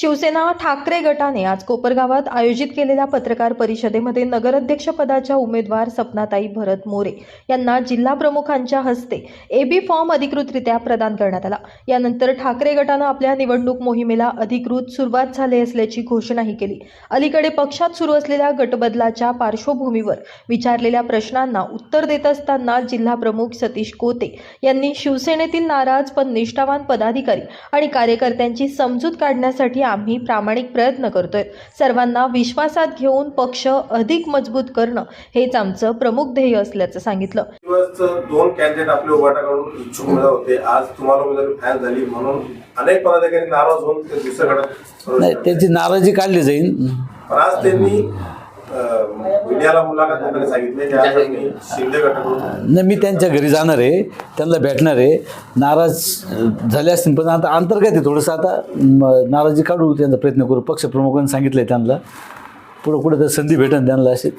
शिवसेना ठाकरे गटाने आज कोपरगावात आयोजित केलेल्या पत्रकार परिषदेमध्ये नगराध्यक्षपदाच्या उमेदवार सपनाताई भरत मोरे यांना जिल्हा प्रमुखांच्या हस्ते एबी फॉर्म अधिकृतरित्या प्रदान करण्यात आला. यानंतर ठाकरे गटानं आपल्या निवडणूक मोहिमेला अधिकृत सुरुवात झाली असल्याची घोषणाही केली. अलीकडे पक्षात सुरू असलेल्या गटबदलाच्या पार्श्वभूमीवर विचारलेल्या प्रश्नांना उत्तर देत असताना जिल्हा प्रमुख सतीश कोते यांनी शिवसेनेतील नाराज पण निष्ठावान पदाधिकारी आणि कार्यकर्त्यांची समजूत काढण्यासाठी आम्ही प्रामाणिक प्रयत्न करतोय. सर्वांना विश्वासात घेऊन पक्ष अधिक मजबूत करणं हेच आमचं प्रमुख ध्येय असल्याचं सांगितलं. दोन कॅन्डिडेट आपले उभाटाकडून इच्छुक होते. आज तुम्हाला उमेदवारी फायल झाली म्हणून अनेक पदाधिकारी नाराज होऊन ते दुसऱ्या नाही. त्यांची नाराजी काढली जाईल. पण आज त्यांनी मीडियाला मुलाखत देताना सांगितले शिंदे गटाकडून नाही मी त्यांच्या घरी जाणार आहे त्यांना भेटणार आहे. नाराज झाले असतील पण आता अंतर्गत आहे थोडंसं. आता म, नाराजी काढू त्यांचा प्रयत्न करू. पक्षप्रमुखांनी सांगितलं आहे त्यांना. पुढं कुठं तर संधी भेटेल त्यांना अशी.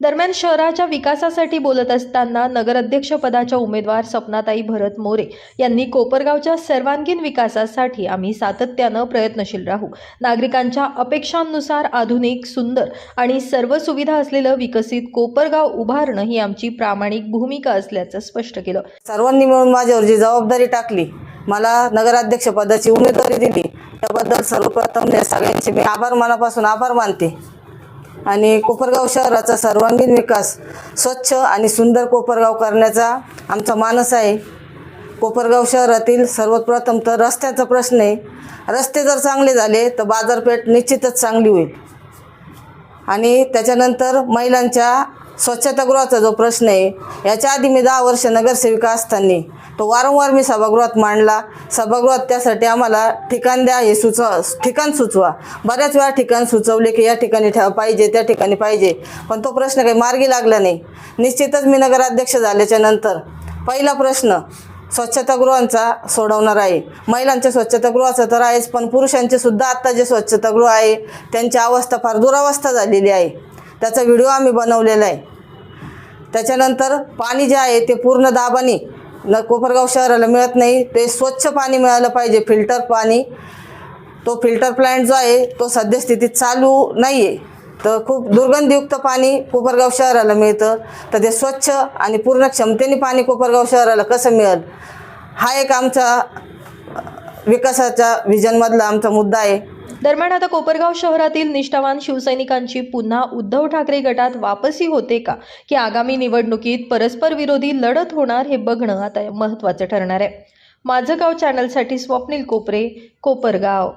दरम्यान शहराच्या विकासासाठी बोलत असताना नगराध्यक्षपदाच्या उमेदवार सपनाताई भरत मोरे यांनी कोपरगावच्या सर्वांगीण विकासासाठी आम्ही सातत्यानं प्रयत्नशील राहू. नागरिकांच्या अपेक्षांनुसार आधुनिक सुंदर आणि सर्व सुविधा असलेलं विकसित कोपरगाव उभारणं ही आमची प्रामाणिक भूमिका असल्याचं स्पष्ट केलं. सर्वांनी मिळून माझ्यावर जी जबाबदारी टाकली मला नगराध्यक्षपदाची उमेदवारी दिली त्याबद्दल सर्वप्रथम सगळ्यांचे मी आभार मनापासून आभार मानते. आणि कोपरगाव शहराचा सर्वांगीण विकास स्वच्छ आणि सुंदर कोपरगाव करण्याचा आमचा मानस आहे. कोपरगाव शहरातील सर्वप्रथम तर रस्त्याचा प्रश्न आहे. रस्ते जर चांगले झाले तर बाजारपेठ निश्चितच चांगली होईल. आणि त्याच्यानंतर महिलांच्या स्वच्छतागृहाचा जो प्रश्न आहे याच्या आधी मी दहा वर्ष नगरसेविका असताना तो वारंवार मी सभागृहात मांडला. सभागृहात त्यासाठी आम्हाला ठिकाण द्या हे सुचवा ठिकाण सुचवा. बऱ्याच वेळा ठिकाण सुचवले की या ठिकाणी ठेवा पाहिजे त्या ठिकाणी पाहिजे. पण तो प्रश्न काही मार्गी लागला नाही. निश्चितच मी नगराध्यक्ष झाल्याच्यानंतर पहिला प्रश्न स्वच्छतागृहांचा सोडवणार आहे. महिलांच्या स्वच्छतागृहाचा तर आहेच पण पुरुषांचे सुद्धा आत्ता जे स्वच्छतागृह आहे त्यांची अवस्था फार दुरावस्था झालेली आहे. त्याचा व्हिडिओ आम्ही बनवलेला आहे. त्याच्यानंतर पाणी जे आहे ते पूर्ण दाबाने न कोपरगाव शहराला मिळत नाही. ते स्वच्छ पाणी मिळालं पाहिजे फिल्टर पाणी. तो फिल्टर प्लांट जो आहे तो सद्यस्थितीत चालू नाही आहे तर खूप दुर्गंधयुक्त पाणी कोपरगाव शहराला मिळतं. तर ते स्वच्छ आणि पूर्ण क्षमतेने पाणी कोपरगाव शहराला कसं मिळेल? हा एक आमचा विकासाच्या व्हिजनमधला आमचा मुद्दा आहे. दरम्यान आता कोपरगाव शहरातील निष्ठावान शिवसैनिकांची पुन्हा उद्धव ठाकरे गटात वापसी होते का? की आगामी निवडणुकीत परस्पर विरोधी लढत होणार हे बघणं आता महत्त्वाचं ठरणार आहे. माझं गाव चॅनलसाठी स्वप्नील कोपरे कोपरगाव.